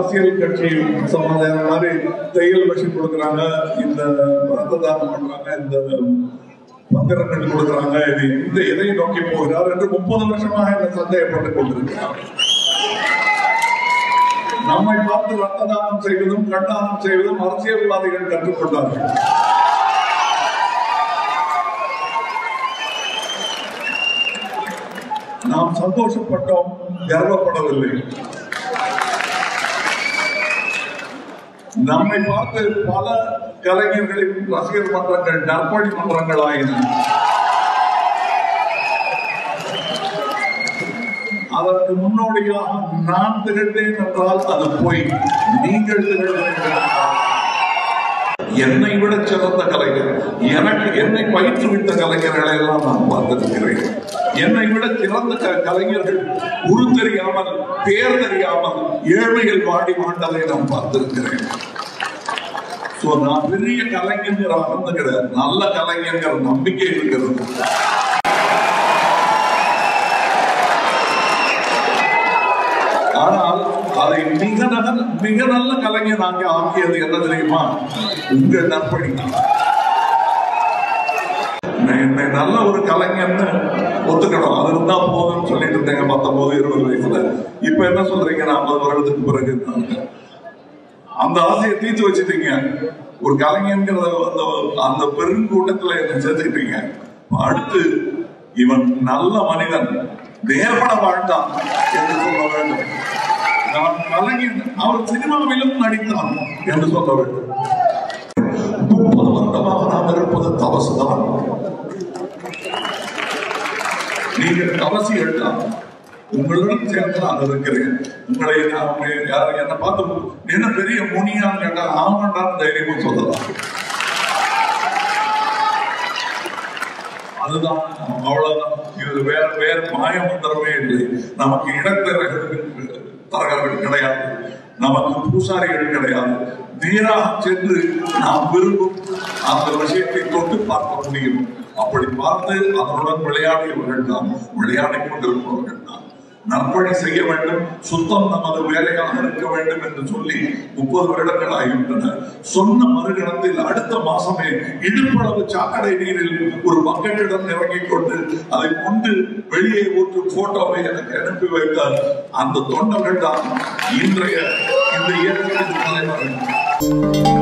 அரசியல் கட்சி சம்பிரதாயம் மாதிரி தையல் மிஷின் கொடுக்குறாங்க இந்த ரத்த தானம் பண்றாங்க இந்த பத்திரங்கள் கொடுக்குறாங்க இது இந்த எதை நோக்கி போகிறார் என்று முப்பது வருஷமாக என்ன சந்தேகப்பட்டுக் கொண்டிருக்கிறார். நம்மை பார்த்து ரத்த தானம் செய்வதும் கண்டானம் செய்வதும் அரசியல்வாதிகள் கற்றுக்கொண்டார்கள். நாம் சந்தோஷப்பட்டோம் கர்வப்படவில்லை. நம்மை பார்த்து பல கலைஞர்களின் ரசிகர் மன்றங்கள் நற்பணி மன்றங்கள் ஆயின அதற்கு முன்னோடியாக நான் திகழ்ந்தேன் என்றால் அது போய். நீங்கள் திகழ்ந்தீர்கள் என்னை விட சிறந்த கலைஞர் எனக்கு என்னை பயிற்றுவித்த கலைஞர்களை எல்லாம் நான் பார்த்திருக்கிறேன். என்னை விட சிறந்த க- கலைஞர்கள் உரு தெரியாமல் பேர் தெரியாமல் ஏழ்மையில் வாடி மாண்டதை நான் பார்த்திருக்கிறேன். சோ நான் பெரிய கலைஞர் அகர்ந்து கிடையாது நல்ல கலைஞங்கிற நம்பிக்கை இருக்கிறது ஆனால் அதை மிக நல்ல மிக நல்ல கலைஞர் நாங்க ஆக்கியது என்ன தெரியுமா? உங்கள் நற்பணி. என்னை நல்ல ஒரு கலைஞர்னு ஒத்துக்கணும். அது இருந்தா போதும்னு சொல்லிட்டு இருந்தேங்க பத்தொன்பது இருபது வயசுல. இப்ப என்ன சொல்றீங்க? நான் ஐம்பது வருடத்துக்கு பிறகு அந்த ஆசையை தீர்த்து வச்சுட்டீங்க. ஒரு கலைஞன்கிறத அந்த அந்த பெருங்கூட்டத்துல என்ன சேர்த்துக்கிட்டீங்க. அடுத்து இவன் நல்ல மனிதன் நேர்பட வாழ்ந்தான் என்று சொல்ல வேண்டும். நான் கலைஞன் அவர் சினிமாவிலும் நடித்தான் என்று சொல்ல வேண்டும். முப்பது வருடமாக நாம் இருப்பது தவசுதான் நீங்கள் தவசி தான் உங்களுடன் சேர்ந்து நான் இருக்கிறேன். உங்களை நான் யார் என்ன பார்த்து என்ன பெரிய முனியான்னு கேட்டா ஆமாண்டான் தைரியமும் சொல்லலாம். அதுதான் அவ்வளவுதான். இது வேற வேற மாயமந்திரமே இல்லை. நமக்கு இடத்தரகர்கள் தரகர்கள் கிடையாது. நமக்கு பூசாரிகள் கிடையாது. நேராக சென்று நாம் விரும்பும் அந்த விஷயத்தை தொட்டு பார்க்க முடியும். அப்படி பார்த்து அதனுடன் விளையாடியவர்கள் தான் விளையாடிக் கொண்டிருப்பவர்கள் தான் நற்பணி செய்ய வேண்டும் சுத்தம் நமது வேலையாக இருக்க வேண்டும் என்று சொல்லி முப்பது வருடங்கள் ஆகிவிட்டன. சொன்ன மறுகணத்தில் அடுத்த மாசமே இடுப்பளவு சாக்கடை நீரில் ஒரு பக்கெட்டிடம் இறங்கிக் கொண்டு அதை கொண்டு வெளியே ஊற்று போட்டோவை எனக்கு அனுப்பி வைத்தார். அந்த தொண்டர்கள் தான் இன்றைய இந்த இயக்கத்தின் தலைவர்கள்.